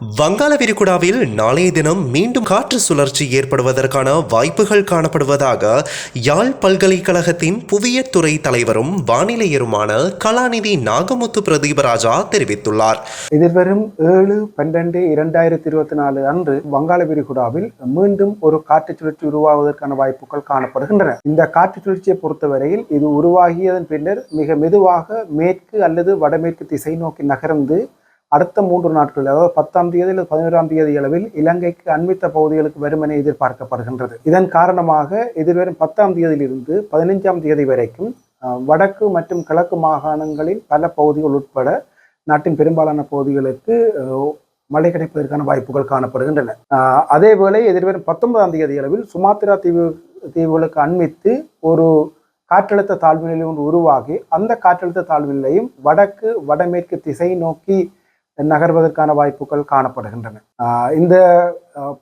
வங்காள விரிகுடாவில் நாளைய தினம் மீண்டும் காற்று சுழற்சி ஏற்படுவதற்கான வாய்ப்புகள் காணப்படுவதாக யாழ் பல்கலைக்கழகத்தின் புவியியற் துறை தலைவரும் வானிலையருமான கலாநிதி நாகமுத்து பிரதீபராஜா தெரிவித்துள்ளார். எதிர்வரும் ஏழு பன்னெண்டு இரண்டாயிரத்தி இருபத்தி நாலு அன்று வங்காள விரிகுடாவில் மீண்டும் ஒரு காற்று சுழற்சி உருவாவதற்கான வாய்ப்புகள் காணப்படுகின்றன. இந்த காற்று சுழற்சியை பொறுத்தவரையில் இது உருவாகியதன் பின்னர் மிக மெதுவாக மேற்கு அல்லது வடமேற்கு திசை நோக்கி நகர்ந்து அடுத்த மூன்று நாட்கள் அதாவது பத்தாம் தேதி அல்லது பதினோராம் தேதி அளவில் இலங்கைக்கு அண்மித்த பகுதிகளுக்கு வரும் என எதிர்பார்க்கப்படுகின்றது. இதன் காரணமாக எதிர்வரும் பத்தாம் தேதியிலிருந்து பதினைஞ்சாம் தேதி வரைக்கும் வடக்கு மற்றும் கிழக்கு மாகாணங்களின் பல பகுதிகள் உட்பட நாட்டின் பெரும்பாலான பகுதிகளுக்கு மழை கிடைப்பதற்கான வாய்ப்புகள் காணப்படுகின்றன. அதேவேளை எதிர்வரும் பத்தொன்பதாம் தேதி அளவில் சுமாத்திரா தீவு தீவுகளுக்கு அண்மித்து ஒரு காற்றழுத்த தாழ்வுநிலை ஒன்று உருவாகி அந்த காற்றழுத்த தாழ்வுநிலையும் வடக்கு வடமேற்கு திசை நோக்கி நகர்வதற்கான வாய்ப்புகள் காணப்படுகின்றன. இந்த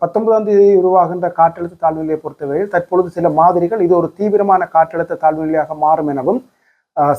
பத்தொன்பதாம் தேதி உருவாகின்ற காற்றழுத்த தாழ்வுநிலையை பொறுத்தவரையில் தற்பொழுது சில மாதிரிகள் இது ஒரு தீவிரமான காற்றழுத்த தாழ்வுநிலையாக மாறும் எனவும்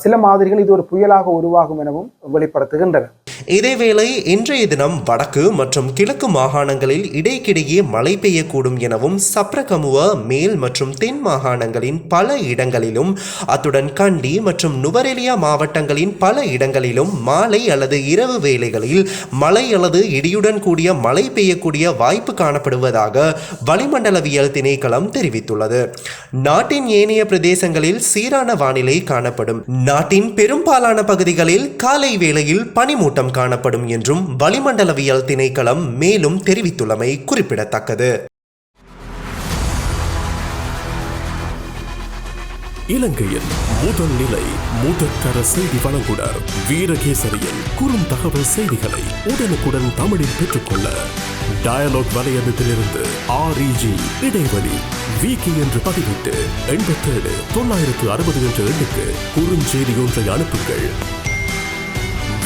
சில மாதிரிகள் இது ஒரு புயலாக உருவாகும் எனவும் வெளிப்படுத்துகின்றன. இதேவேளை இன்றைய தினம் வடக்கு மற்றும் கிழக்கு மாகாணங்களில் இடைக்கிடையே மழை பெய்யக்கூடும் எனவும் சப்ரகமுவ மேல் மற்றும் தென் மாகாணங்களின் பல இடங்களிலும் அத்துடன் கண்டி மற்றும் நுவரெலியா மாவட்டங்களின் பல இடங்களிலும் மாலை அல்லது இரவு வேளைகளில் மழை அல்லது இடியுடன் கூடிய மழை பெய்யக்கூடிய வாய்ப்பு காணப்படுவதாக வளிமண்டலவியல் திணைக்களம் தெரிவித்துள்ளது. நாட்டின் ஏனைய பிரதேசங்களில் சீரான வானிலை காணப்படும். நாட்டின் பெரும்பாலான பகுதிகளில் காலை வேளையில் பனிமூட்டம் காணப்படும் என்றும் வளிமண்டலவியல் திணைக்களம் மேலும் தெரிவித்துள்ளமை குறிப்பிடத்தக்கது. இலங்கையின் முதல் நிலை முதற்கர செய்தி வழங்குனர் வீரகேசரியின் குறுந்தகவல் செய்திகளை உடனுக்குடன் தமிழில் பெற்றுக்கொள்ள டயலாக் வலையமைப்பிலிருந்து ஆர்இஜி இடைவெளி விகி என்று பதிவிட்டு எண்பத்தேழு தொள்ளாயிரத்து அறுபது என்ற எண்ணுக்கு குறுஞ்செய்தி ஒன்றை அனுப்புங்கள்.